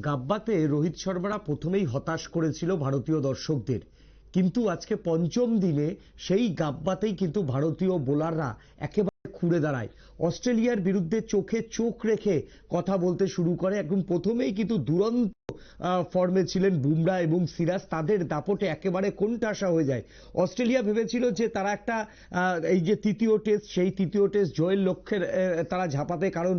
গাব্বাতে রোহিত শর্মারা প্রথমেই হতাশ করেছিল ভারতীয় দর্শকদের। কিন্তু আজকে পঞ্চম দিনে সেই গাব্বাতেই কিন্তু ভারতীয় বোলাররা একেবারে খুঁড়ে দাঁড়ায়। অস্ট্রেলিয়ার বিরুদ্ধে চোখে চোখ রেখে কথা বলতে শুরু করে। একদম প্রথমেই কিন্তু দুরন্ত ফর্মে ছিলেন বুমরা এবং সিরাজ। তাদের দাপটে একেবারে কোণঠাসা হয়ে যায়। অস্ট্রেলিয়া ভেবেছিল যে তারা একটা এই যে তৃতীয় টেস্ট সেই তৃতীয় টেস্ট জয়ের লক্ষ্যের তারা ঝাঁপাতে। কারণ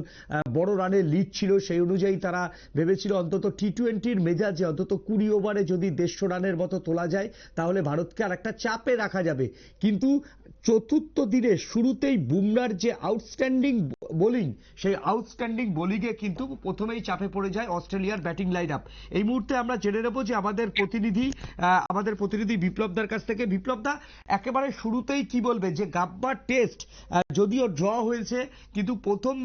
বড় রানের লিড ছিল, সেই অনুযায়ী তারা ভেবেছিল অন্তত টি টোয়েন্টির মেজাজে, অন্তত কুড়ি ওভারে যদি দেড়শো রানের মতো তোলা যায়, তাহলে ভারতকে আর একটা চাপে রাখা যাবে। কিন্তু চতুর্থ দিনে শুরুতেই বুমরার যে আউটস্ট্যান্ডিং বোলিং সেই আউটস্ট্যান্ডিং বোলিংয়ে কিন্তু প্রথমেই চাপে পড়ে যায় অস্ট্রেলিয়ার ব্যাটিং লাইন আপ এই মুহূর্তে আমরা জেনে নেব যে আমাদের প্রতিনিধি আমাদের প্রতিনিধি বিপ্লবদার কাছ থেকে। বিপ্লবদা একেবারে শুরুতেই কি বলবে যে গাব্বার টেস্ট যদিও ড্র হয়েছে, কিন্তু প্রথম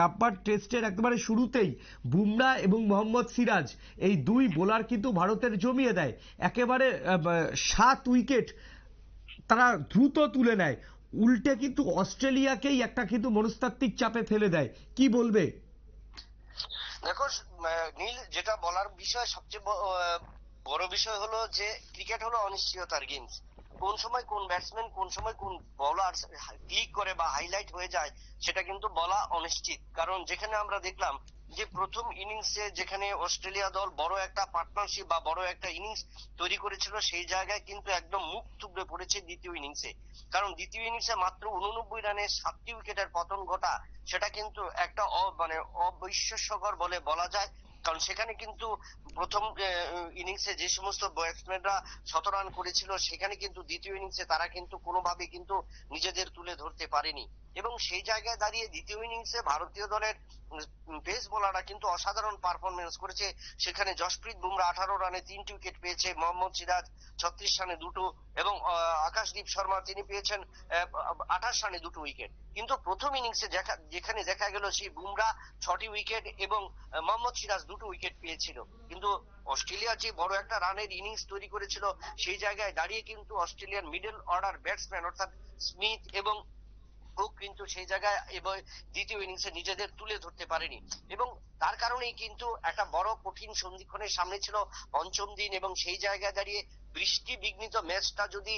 গাব্বার টেস্টের একেবারে শুরুতেই বুমরা এবং মোহাম্মদ সিরাজ এই দুই বোলার কিন্তু ভারতের জমিয়ে দেয়। একেবারে সাত উইকেট তারা দ্রুত তুলে নেয়। উল্টে কিন্তু অস্ট্রেলিয়াকেই একটা কিন্তু মনস্তাত্ত্বিক চাপে ফেলে দেয়। কি বলবে? দেখো নীল, যেটা বলার বিষয়, সবচেয়ে বড় বিষয় হলো যে, ক্রিকেট হলো অনিশ্চয়তার গেমস। কোন সময় কোন ব্যাটসম্যান, কোন সময় কোন বলার ক্লিক করে বা হাইলাইট হয়ে যায়, সেটা কিন্তু বলা অনিশ্চিত। কারণ যেখানে আমরা দেখলাম যে প্রথম ইনিংসে যেখানে অস্ট্রেলিয়া দল বড় একটা পার্টনারশিপ বা বড় একটা ইনিংস তৈরি করেছিল, সেই জায়গায় কিন্তু একদম মুখ থুবড়ে পড়েছে দ্বিতীয় ইনিংসে কারণ দ্বিতীয় ইনিংসে মাত্র উননব্বই রানে সাতটি উইকেটের পতন ঘটা, সেটা কিন্তু একটা মানে অবিশ্বাস্যকর বলে বলা যায়। কারণ সেখানে কিন্তু প্রথম ইনিংসে যে সমস্ত ব্যাটসম্যানরা শত রান করেছিল, সেখানে কিন্তু দ্বিতীয় ইনিংসে তারা কিন্তু কোনোভাবে কিন্তু নিজেদের তুলে ধরতে পারেনি। এবং সেই জায়গায় দাঁড়িয়ে দ্বিতীয় ইনিংসে ভারতীয় দলের পেস বোলাররা কিন্তু অসাধারণ পারফরমেন্স করেছে। সেখানে জসপ্রীত বুমরা আঠারো রানে তিনটি উইকেট পেয়েছে, মোহাম্মদ সিরাজ ছত্রিশ রানে দুটো, এবং আকাশদীপ শর্মা তিনি পেয়েছেন আঠাশ রানে দুটো উইকেট কিন্তু প্রথম ইনিংসে যেখানে দেখা গেল সেই বুমরা ছটি উইকেট এবং মোহাম্মদ সিরাজ দুটো উইকেট পেয়েছিল। কিন্তু অস্ট্রেলিয়া যে বড় একটা রানের ইনিংস তৈরি করেছিল, সেই জায়গায় দাঁড়িয়ে কিন্তু অস্ট্রেলিয়ার মিডল অর্ডার ব্যাটসম্যান অর্থাৎ স্মিথ এবং কিন্তু সেই জায়গায় এবং দ্বিতীয় ইনিংসে নিজেদের তুলে ধরতে পারেনি। এবং তার কারণেই কিন্তু একটা বড় কঠিন সন্ধিক্ষণের সামনে ছিল পঞ্চম দিন এবং সেই জায়গায় দাঁড়িয়ে বৃষ্টি বিঘ্নিত ম্যাচটা যদি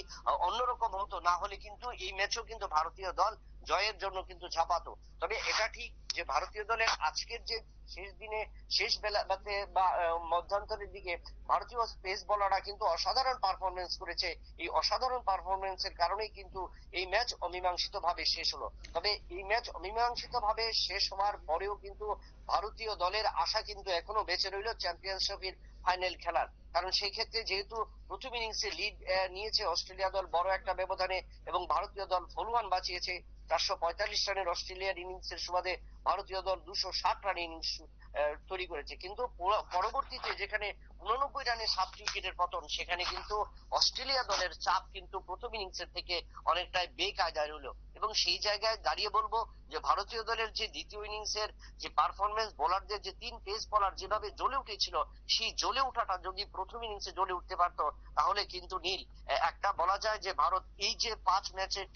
অন্যরকম হতো, না হলে কিন্তু এই ম্যাচও কিন্তু ভারতীয় দল জয়ের জন্য কিন্তু ঝাঁপাতো। তবে এটা ঠিক যে ভারতীয় দলের আজকের যে শেষ দিনে, শেষ বেলাতে বা মধ্যান্তরের দিকে ভারতীয় পেস বলাররা কিন্তু অসাধারণ পারফরমেন্স করেছে। এই অসাধারণ পারফরমেন্সের কারণেই কিন্তু এই ম্যাচ অমীমাংসিত ভাবে শেষ হলো। তবে এই ম্যাচ অমীমাংসিত ভাবে শেষ হওয়ার পরেও কিন্তু ভারতীয় দলের আশা কিন্তু এখনও বেঁচে রইল চ্যাম্পিয়ন্স ট্রফির ফাইনাল খেলার। কারণ সেই ক্ষেত্রে যেহেতু প্রথম ইনিংসে লিড নিয়েছে অস্ট্রেলিয়া দল বড় একটা ব্যবধানে এবং ভারতীয় দল ফলুয়ান বাঁচিয়েছে চারশো পঁয়তাল্লিশ রানের অস্ট্রেলিয়ার ইনিংসের সুবাদে ভারতীয় দল দুশো ষাট রানের ইনিংস তৈরি করেছে। কিন্তু পরবর্তীতে যেখানে উননব্বই রানে সাত উইকেটের পতন, সেখানে কিন্তু অস্ট্রেলিয়া দলের চাপ কিন্তু প্রথম ইনিংসের থেকে অনেকটাই বেকায়দায় রইল। এবং সেই জায়গায় দাঁড়িয়ে বলব যে ভারতীয় দলের যে দ্বিতীয় ইনিংসের যে পারফরমেন্স বোলারদের যে তিন পেস বোলার যেভাবে জ্বলে উঠেছিল, সেই জ্বলে ওঠাটা যদি প্রথম ইনিংসে জ্বলে উঠতে পারতো, তাহলে কিন্তু নীল একটা বলা যায় যে ভারত এই যে পাঁচ ম্যাচের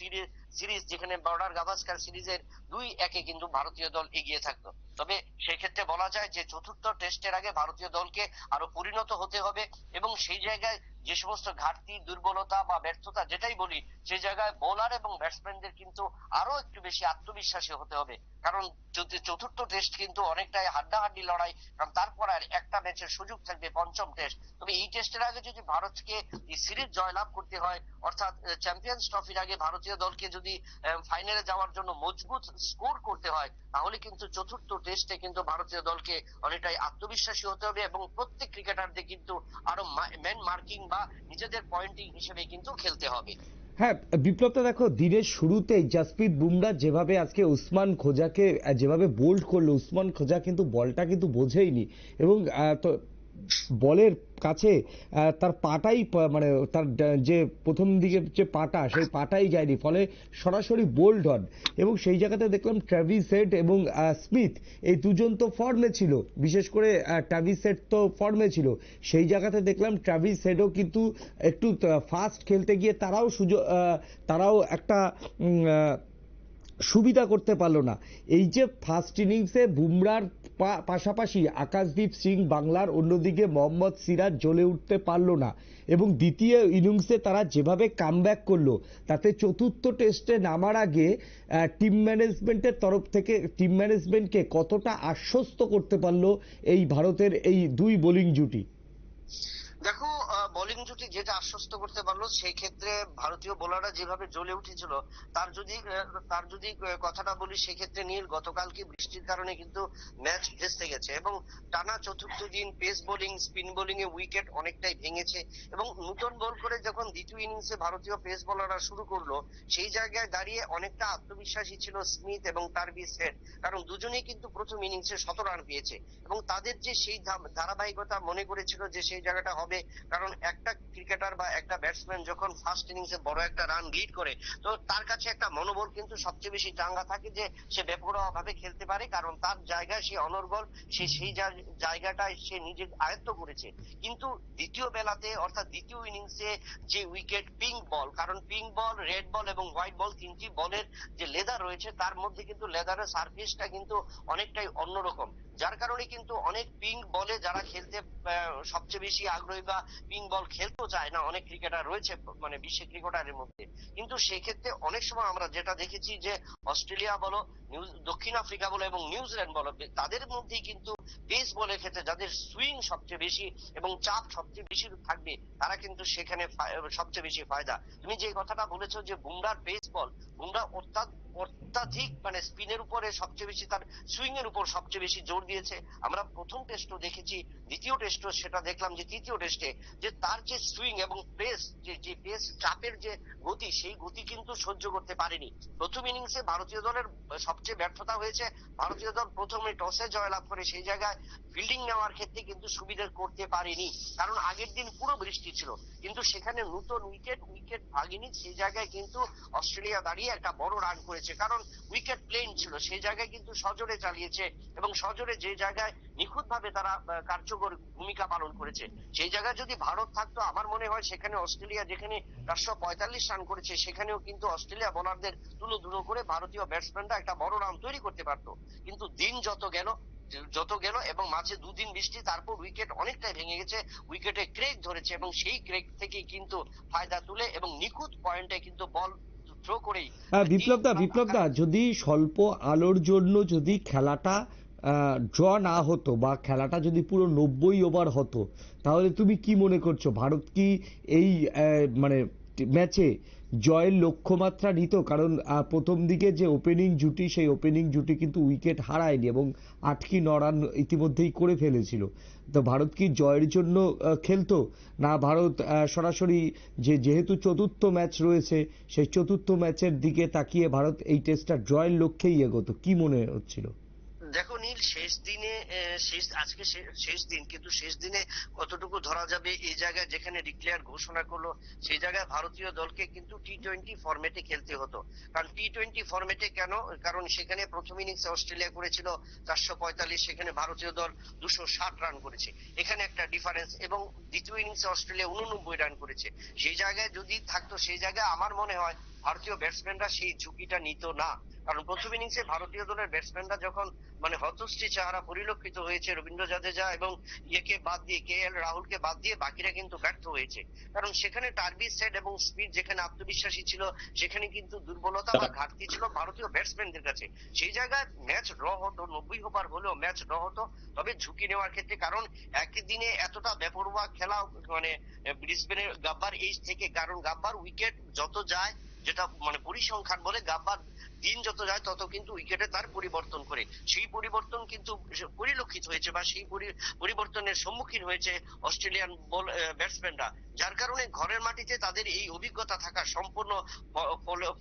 সিরিজ যেখানে বর্ডার গাভাস্কার সিরিজের দুই একে কিন্তু ভারতীয় দল এগিয়ে থাকতো। তবে সেক্ষেত্রে বলা যায় যে চতুর্থ টেস্টের আগে ভারতীয় দলকে আরও পরিণত হতে হবে এবং সেই জায়গায় যে সমস্ত ঘাটতি, দুর্বলতা বা ব্যর্থতা যেটাই বলি সে জায়গায় বোলার এবং ব্যাটসম্যানদের কিন্তু আরও একটু বেশি আত্মবিশ্বাসী হতে হবে। কারণ চতুর্থ টেস্ট কিন্তু অনেকটাই হাড্ডাহাড্ডি লড়াই, কারণ তারপর আর একটা ম্যাচের সুযোগ থাকবে পঞ্চম টেস্ট তবে এই টেস্টের আগে যদি ভারতকে এই সিরিজ জয়লাভ করতে হয়, অর্থাৎ চ্যাম্পিয়ন্স ট্রফির আগে ভারতীয় দলকে যদি ফাইনালে যাওয়ার জন্য মজবুত স্কোর করতে হয়, তাহলে কিন্তু চতুর্থ টেস্টে কিন্তু ভারতীয় দলকে অনেকটাই আত্মবিশ্বাসী হতে হবে এবং প্রত্যেক ক্রিকেটারদের কিন্তু আরও ম্যান মার্কিং বা নিজেদের পয়েন্টিং হিসেবে কিন্তু খেলতে হবে। হ্যাঁ বিপ্লবটা দেখো, দিনের শুরুতে জাসপ্রিত বুমরা যেভাবে আজকে উসমান খোজাকে যেভাবে বোল্ড করল, উসমান খোজা কিন্তু বলটা কিন্তু বোঝেইনি। এবং বলের কাছে তার পাটাই মানে তার যে প্রথম দিকে যে পাটা, সেই পাটাই যায়নি। ফলে সরাসরি বোল্ড হন। এবং সেই জায়গাতে দেখলাম ট্রাভিস হেড এবং স্মিথ, এই দুজন তো ফর্মে ছিল। বিশেষ করে হেড তো ফর্মে ছিল। সেই জায়গাতে দেখলাম ট্রাভিস হেডও কিন্তু একটু ফাস্ট খেলতে গিয়ে তারাও সুযোগ তারাও একটা সুবিধা করতে পারল না। এই যে ফার্স্ট ইনিংসে বুমরার পাশাপাশি আকাশদীপ সিং বাংলার অন্যদিকে মোহাম্মদ সিরাজ জ্বলে উঠতে পারল না এবং দ্বিতীয় ইনিংসে তারা যেভাবে কামব্যাক করল, তাতে চতুর্থ টেস্টে নামার আগে টিম ম্যানেজমেন্টের তরফ থেকে টিম ম্যানেজমেন্টকে কতটা আশ্বস্ত করতে পারল এই ভারতের এই দুই বোলিং জুটি? দেখো বোলিং জুটি যেটা আশ্বস্ত করতে পারল, সেই ক্ষেত্রে ভারতীয় বোলাররা যেভাবে জ্বলে উঠেছিল, তার যদি তার যদি কথাটা বলি সেক্ষেত্রে নীল, গতকাল কি বৃষ্টির কারণে কিন্তু ম্যাচ ভেস্তে গেছে এবং টানা চতুর্থ দিন পেস বোলিং স্পিন বোলিং এ উইকেট অনেকটাই ভেঙেছে এবং নতুন বল করে যখন দ্বিতীয় ইনিংসে ভারতীয় পেস বোলাররা শুরু করল, সেই জায়গায় দাঁড়িয়ে অনেকটা আত্মবিশ্বাসী ছিল স্মিথ এবং তারবিস সেট কারণ দুজনেই কিন্তু প্রথম ইনিংসে শত রান পেয়েছে এবং তাদের যে সেই ধারাবাহিকতা মনে করেছিল যে সেই জায়গাটা হবে, কারণ একটা ক্রিকেটার বা একটা ব্যাটসম্যান যখন ফার্স্ট ইনিংসে বড় একটা রান লিড করে, তো তার কাছে একটা মনোবল কিন্তু সবচেয়ে বেশি চাঙ্গা থাকে যে সে বেপরোয়া ভাবে খেলতে পারে, কারণ তার জায়গায় সে অনর্গল, সে সেই জায়গাটায় সে নিজে আয়ত্ত করেছে। কিন্তু দ্বিতীয় বেলাতে, অর্থাৎ দ্বিতীয় ইনিংসে যে উইকেট পিঙ্ক বল কারণ পিঙ্ক বল রেড বল এবং হোয়াইট বল তিনটি বলের যে লেদার রয়েছে, তার মধ্যে কিন্তু লেদারের সার্ফেসটা কিন্তু অনেকটাই অন্যরকম। যার কারণে কিন্তু অনেক পিং বলে যারা খেলতে সবচেয়ে বেশি আগ্রহী বা পিং বল খেলতেও চায় না, অনেক ক্রিকেটার রয়েছে মানে বিশ্বের ক্রিকেটারের মধ্যে। কিন্তু সেক্ষেত্রে অনেক সময় আমরা যেটা দেখেছি যে, অস্ট্রেলিয়া বলো দক্ষিণ আফ্রিকা বলো এবং নিউজিল্যান্ড বলো তাদের মধ্যেই কিন্তু পেস বলের ক্ষেত্রে যাদের সুইং সবচেয়ে বেশি এবং চাপ সবচেয়ে বেশি থাকবে, তারা কিন্তু সেখানে সবচেয়ে বেশি ফায়দা। তুমি যে কথাটা বলেছ যে বুমরার পেস বল বুমরা অত্যাধিক মানে স্পিনের উপরে সবচেয়ে বেশি তার সুইং এর উপর সবচেয়ে বেশি জোর দিয়েছে। আমরা প্রথম টেস্টও দেখেছি, দ্বিতীয় টেস্টও সেটা দেখলাম যে তৃতীয় টেস্টে যে তার যে সুইং এবং পেস যে যে পেস চাপের যে গতি, সেই গতি কিন্তু সহ্য করতে পারেনি। প্রথম ইনিংসে ভারতীয় দলের সবচেয়ে ব্যর্থতা হয়েছে, ভারতীয় দল প্রথমে টসে জয়লাভ করে সেই জায়গায় ফিল্ডিং নেওয়ার ক্ষেত্রে কিন্তু সুবিধা করতে পারেনি। কারণ আগের দিন পুরো বৃষ্টি ছিল। কিন্তু সেখানে নতুন উইকেট উইকেট ভাগিনি, সেই জায়গায় কিন্তু অস্ট্রেলিয়া দাঁড়িয়ে একটা বড় রান করেছে। কারণ উইকেট প্লেন ছিল, সেই জায়গায় কিন্তু সজোরে চালিয়েছে এবং সজোরে যে জায়গায় নিখুঁত ভাবে তারা কার্যকর ভূমিকা পালন করেছে, সেই জায়গায় যদি ভারত থাকতো, আমার মনে হয় সেখানে অস্ট্রেলিয়া যেখানে চারশো পঁয়তাল্লিশ রান করেছে, সেখানেও কিন্তু অস্ট্রেলিয়া বোলারদের তুলো ধুলো করে ভারতীয় ব্যাটসম্যানরা একটা বড় রান তৈরি করতে পারতো। কিন্তু দিন যত গেল যত গেল এবং মাঝে দুদিন বৃষ্টি, তারপর উইকেট অনেকটাই ভেঙে গেছে উইকেটে ক্রেক ধরেছে এবং সেই ক্রেক থেকে কিন্তু ফায়দা তুলে এবং নিখুঁত পয়েন্টে কিন্তু বল থ্রো করেই হ্যাঁ বিপ্লব দা বিপ্লব দা যদি স্বল্প আলোর জন্য যদি খেলাটা ড্র না হতো বা খেলাটা যদি পুরো নব্বই ওভার হতো, তাহলে তুমি কি মনে করছ? ভারত কি এই মানে ম্যাচে জয়ের লক্ষ্যমাত্রা নিত, কারণ প্রথম দিকে যে ওপেনিং জুটি, সেই ওপেনিং জুটি কিন্তু উইকেট হারায়নি এবং আট কি ন রান ইতিমধ্যেই করে ফেলেছিল। তো ভারত কি জয়ের জন্য খেলতো? না, ভারত সরাসরি যে যেহেতু চতুর্থ ম্যাচ রয়েছে, সেই চতুর্থ ম্যাচের দিকে তাকিয়ে ভারত এই টেস্টটা ড্রয়ের লক্ষ্যেই এগোতো। কি মনে হচ্ছিল? দেখো নীল, শেষ দিনে শেষ, আজকে শেষ দিন, কিন্তু শেষ দিনে কতটুকু ধরা যাবে এই জায়গায় যেখানে ডিক্লেয়ার ঘোষণা করল, সেই জায়গায় ভারতীয় দলকে কিন্তু টি টোয়েন্টি ফরম্যাটে খেলতে হতো। কারণ টি টোয়েন্টি ফরম্যাটে কেন? কারণ সেখানে প্রথম ইনিংসে অস্ট্রেলিয়া করেছিল, চারশো পঁয়তাল্লিশ, সেখানে ভারতীয় দল দুশো ষাট রান করেছে। এখানে একটা ডিফারেন্স এবং দ্বিতীয় ইনিংসে অস্ট্রেলিয়া উননব্বই রান করেছে। সেই জায়গায় যদি থাকতো, সেই জায়গায় আমার মনে হয় ভারতীয় ব্যাটসম্যানরা সেই ঝুঁকিটা নিত না। কারণ প্রথম ইনিংসে ভারতীয় দলের ব্যাটসম্যানরা যখন মানে হতশ্রী চেহারা পরিলক্ষিত হয়েছে রবীন্দ্র জাদেজা এবং ইয়েকে বাদ দিয়ে, কে এল রাহুলকে বাদ দিয়ে বাকিরা কিন্তু ব্যর্থ হয়েছে। কারণ সেখানে টার্বি সেট এবং স্পিড যেখানে আত্মবিশ্বাসী ছিল, সেখানে কিন্তু দুর্বলতা বা ঘাটতি ছিল ভারতীয় ব্যাটসম্যানদের কাছে। সেই জায়গায় ম্যাচ ড্র হতো, নব্বই ওভার হলেও ম্যাচ ড্র হতো, তবে ঝুঁকি নেওয়ার ক্ষেত্রে কারণ একই দিনে এতটা বেপরোয়া খেলা মানে ব্রিসবেনের গাব্বার এইচ থেকে, কারণ গাব্বার উইকেট যত যায় যেটা মানে পরিসংখ্যান বলে গাব্বার দিন যত যায় তত কিন্তু উইকেটে তার পরিবর্তন করে। সেই পরিবর্তন কিন্তু পরিলক্ষিত হয়েছে বা সেই পরিবর্তনের সম্মুখীন হয়েছে অস্ট্রেলিয়ান বল ব্যাটসম্যানরা। যার কারণে ঘরের মাটিতে তাদের এই অভিজ্ঞতা থাকা সম্পূর্ণ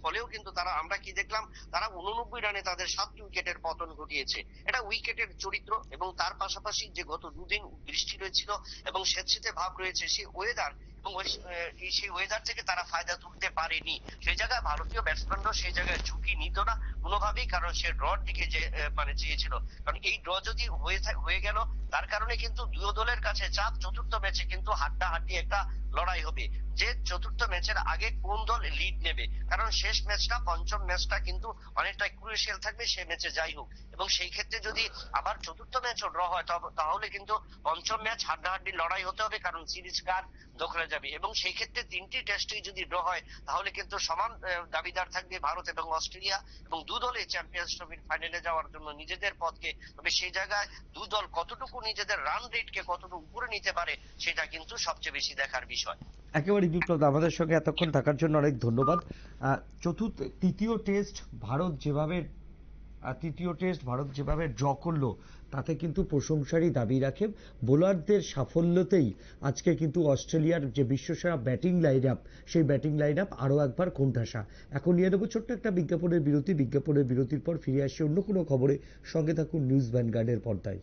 ফলেও কিন্তু তারা, আমরা কি দেখলাম, তারা উননব্বই রানে তাদের সাতটি উইকেটের পতন ঘটিয়েছে। এটা উইকেটের চরিত্র এবং তার পাশাপাশি যে গত দুদিন বৃষ্টি রয়েছিল এবং স্বেচ্ছিতে ভাব রয়েছে, সেই ওয়েদার এবং সেই ওয়েদার থেকে তারা ফায়দা তুলতে পারেনি। সেই জায়গায় ভারতীয় ব্যাটসম্যানরাও সেই জায়গায় ঝুঁকি নিত না কোনোভাবেই, কারণ সে ড্রর দিকে যে মানে চেয়েছিল। কারণ এই ড্র যদি হয়ে হয়ে গেল তার কারণে কিন্তু দুই দলের কাছে চাপ চতুর্থ ম্যাচে কিন্তু হাড্ডাহাড্ডি একটা লড়াই হবে। যে চতুর্থ ম্যাচের আগে কোন দল লিড নেবে? কারণ শেষ ম্যাচটা, পঞ্চম ম্যাচটা কিন্তু অনেকটা ক্রুশিয়াল থাকবে সে ম্যাচে যাই হোক। এবং সেই ক্ষেত্রে যদি আবার চতুর্থ ম্যাচও ড্র হয় তাহলে কিন্তু পঞ্চম ম্যাচ হাড্ডাহাড্ডি লড়াই হতে হবে, কারণ সিরিজ কার দখলে যাবে। এবং সেই ক্ষেত্রে তিনটি টেস্টই যদি ড্র হয়, তাহলে কিন্তু সমান দাবিদার থাকবে ভারত এবং অস্ট্রেলিয়া। এবং দু দলে চ্যাম্পিয়ন্স ট্রফির ফাইনালে যাওয়ার জন্য নিজেদের পথকে। তবে সেই জায়গায় দু দল কতটুকু নিজেদের রান রেটকে কতটুকু উপরে নিতে পারে, সেটা কিন্তু সবচেয়ে বেশি দেখার বিষয়। একেবারে বিপ্লব আমাদের সঙ্গে এতক্ষণ থাকার জন্য অনেক ধন্যবাদ। চতুর্থ, তৃতীয় টেস্ট ভারত যেভাবে তৃতীয় টেস্ট ভারত যেভাবে ড্র করল, তাতে কিন্তু প্রশংসারই দাবি রাখে। বোলারদের সাফল্যতেই আজকে কিন্তু অস্ট্রেলিয়ার যে বিশ্বসেরা ব্যাটিং লাইন আপ সেই ব্যাটিং লাইন আপ আরও একবার কোণঠাসা। এখন নিয়ে নেব ছোট্ট একটা বিজ্ঞাপনের বিরতি। বিজ্ঞাপনের বিরতির পর ফিরে আসি অন্য কোনো খবরে। সঙ্গে থাকুন নিউজ ভ্যানগার্ডের পর্দায়।